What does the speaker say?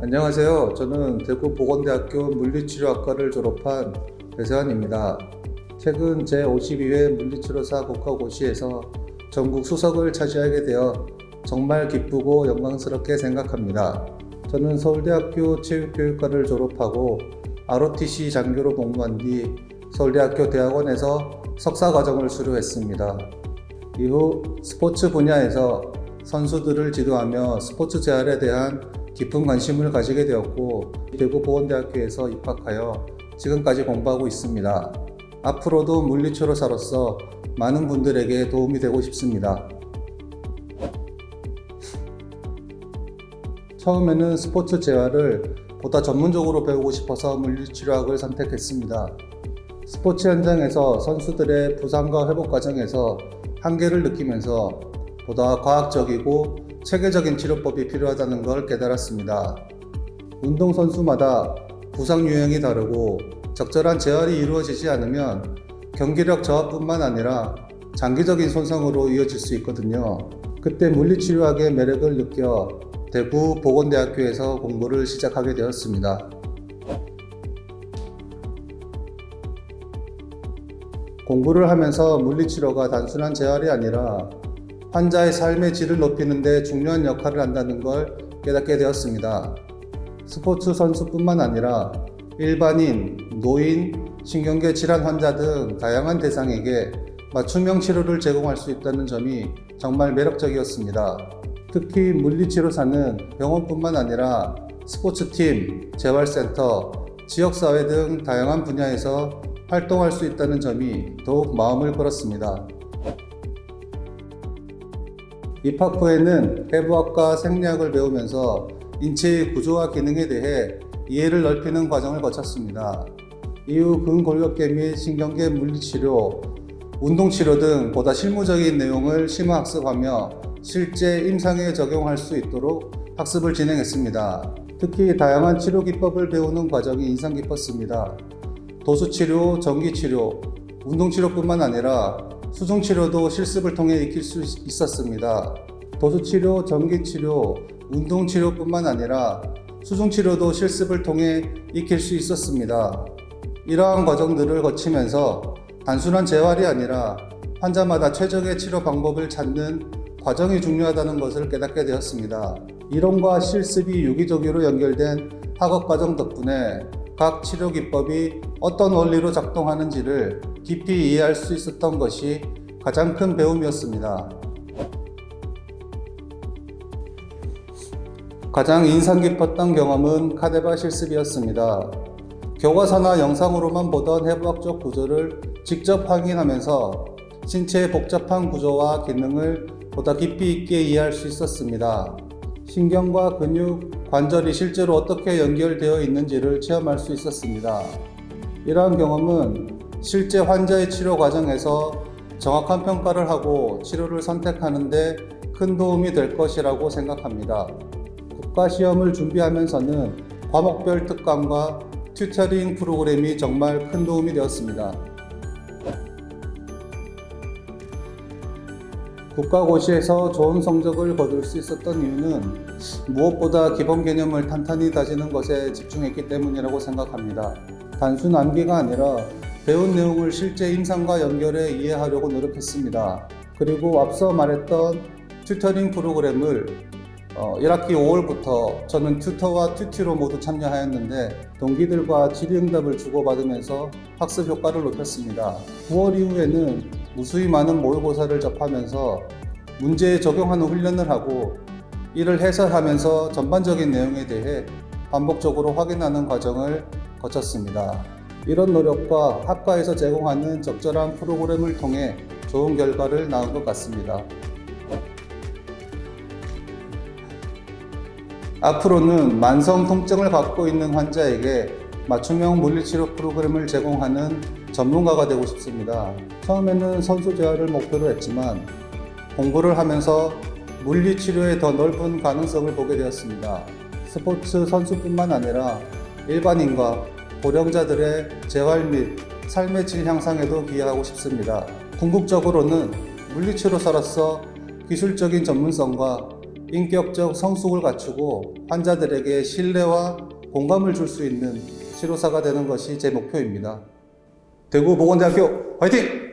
안녕하세요. 저는 대구 보건대학교 물리치료학과를 졸업한 배세환입니다. 최근 제52회 물리치료사 국가고시에서 전국 수석을 차지하게 되어 정말 기쁘고 영광스럽게 생각합니다. 저는 서울대학교 체육교육과를 졸업하고 ROTC 장교로 복무한 뒤 서울대학교 대학원에서 석사 과정을 수료했습니다. 이후 스포츠 분야에서 선수들을 지도하며 스포츠 재활에 대한 깊은 관심을 가지게 되었고 대구 보건대학교에서 입학하여 지금까지 공부하고 있습니다. 앞으로도 물리치료사로서 많은 분들에게 도움이 되고 싶습니다. 처음에는 스포츠 재활을 보다 전문적으로 배우고 싶어서 물리치료학을 선택했습니다. 스포츠 현장에서 선수들의 부상과 회복 과정에서 한계를 느끼면서 보다 과학적이고 체계적인 치료법이 필요하다는 걸 깨달았습니다. 운동선수마다 부상 유형이 다르고 적절한 재활이 이루어지지 않으면 경기력 저하뿐만 아니라 장기적인 손상으로 이어질 수 있거든요. 그때 물리치료학의 매력을 느껴 대구 보건대학교에서 공부를 시작하게 되었습니다. 공부를 하면서 물리치료가 단순한 재활이 아니라 환자의 삶의 질을 높이는 데 중요한 역할을 한다는 걸 깨닫게 되었습니다. 스포츠 선수뿐만 아니라 일반인, 노인, 신경계 질환 환자 등 다양한 대상에게 맞춤형 치료를 제공할 수 있다는 점이 정말 매력적이었습니다. 특히 물리치료사는 병원뿐만 아니라 스포츠팀, 재활센터, 지역사회 등 다양한 분야에서 활동할 수 있다는 점이 더욱 마음을 끌었습니다. 입학 후에는 해부학과 생리학을 배우면서 인체의 구조와 기능에 대해 이해를 넓히는 과정을 거쳤습니다. 이후 근골격계 및 신경계 물리치료, 운동치료 등 보다 실무적인 내용을 심화학습하며 실제 임상에 적용할 수 있도록 학습을 진행했습니다. 특히 다양한 치료 기법을 배우는 과정이 인상 깊었습니다. 도수치료, 전기치료, 운동치료뿐만 아니라 수중치료도 실습을 통해 익힐 수 있었습니다. 도수치료, 전기치료, 운동치료뿐만 아니라 수중치료도 실습을 통해 익힐 수 있었습니다. 이러한 과정들을 거치면서 단순한 재활이 아니라 환자마다 최적의 치료 방법을 찾는 과정이 중요하다는 것을 깨닫게 되었습니다. 이론과 실습이 유기적으로 연결된 학업 과정 덕분에 각 치료 기법이 어떤 원리로 작동하는지를 깊이 이해할 수 있었던 것이 가장 큰 배움이었습니다. 가장 인상 깊었던 경험은 카데바 실습이었습니다. 교과서나 영상으로만 보던 해부학적 구조를 직접 확인하면서 신체의 복잡한 구조와 기능을 보다 깊이 있게 이해할 수 있었습니다. 신경과 근육, 관절이 실제로 어떻게 연결되어 있는지를 체험할 수 있었습니다. 이러한 경험은 실제 환자의 치료 과정에서 정확한 평가를 하고 치료를 선택하는데 큰 도움이 될 것이라고 생각합니다. 국가시험을 준비하면서는 과목별 특강과 튜터링 프로그램이 정말 큰 도움이 되었습니다. 국가고시에서 좋은 성적을 거둘 수 있었던 이유는 무엇보다 기본 개념을 탄탄히 다지는 것에 집중했기 때문이라고 생각합니다. 단순 암기가 아니라 배운 내용을 실제 임상과 연결해 이해하려고 노력했습니다. 그리고 앞서 말했던 튜터링 프로그램을 어, 1학기 5월부터 저는 튜터와 튜티로 모두 참여하였는데 동기들과 질의응답을 주고받으면서 학습 효과를 높였습니다. 9월 이후에는 무수히 많은 모의고사를 접하면서 문제에 적용하는 훈련을 하고 이를 해설하면서 전반적인 내용에 대해 반복적으로 확인하는 과정을 거쳤습니다. 이런 노력과 학과에서 제공하는 적절한 프로그램을 통해 좋은 결과를 낳은 것 같습니다. 앞으로는 만성 통증을 갖고 있는 환자에게 맞춤형 물리치료 프로그램을 제공하는 전문가가 되고 싶습니다. 처음에는 선수 재활을 목표로 했지만 공부를 하면서 물리치료의 더 넓은 가능성을 보게 되었습니다. 스포츠 선수뿐만 아니라 일반인과 고령자들의 재활 및 삶의 질 향상에도 기여하고 싶습니다. 궁극적으로는 물리치료사로서 기술적인 전문성과 인격적 성숙을 갖추고 환자들에게 신뢰와 공감을 줄 수 있는 치료사가 되는 것이 제 목표입니다. 대구 보건대학교 화이팅!